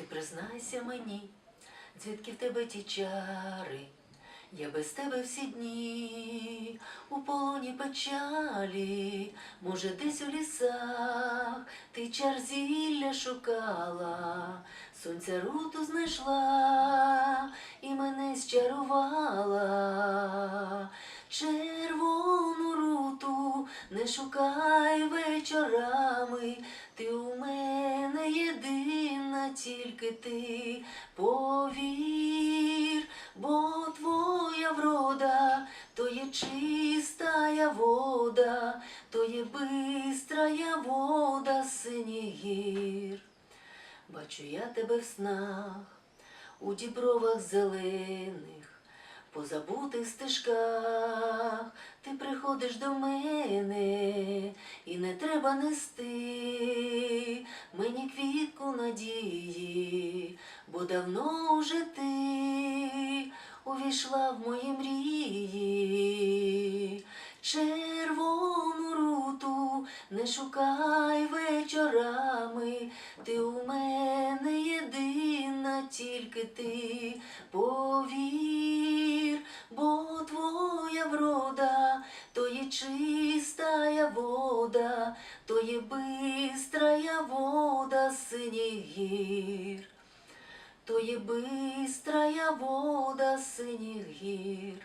Ти признайся мені, звідки в тебе ті чари, я без тебе всі дні у полоні печалі, може, десь у лісах ти чар зілля шукала, сонця руту знайшла і мене зчарувала. Червону руту не шукай вечорами, тільки ти повір, бо твоя врода, то є чистая вода, то є бистрая вода синіх гір. Бачу я тебе в снах, у дібровах зелених, по забутих стежках ти приходиш до мене, і не треба нести мені квітку надії, бо давно вже ти увійшла в мої мрії. Червону руту не шукай вечорами, ти у мене єдина, тільки ти повір, бо твоя врода, то є чистая вода, то є бистрая вода синіх гір, то є бистрая вода синіх гір.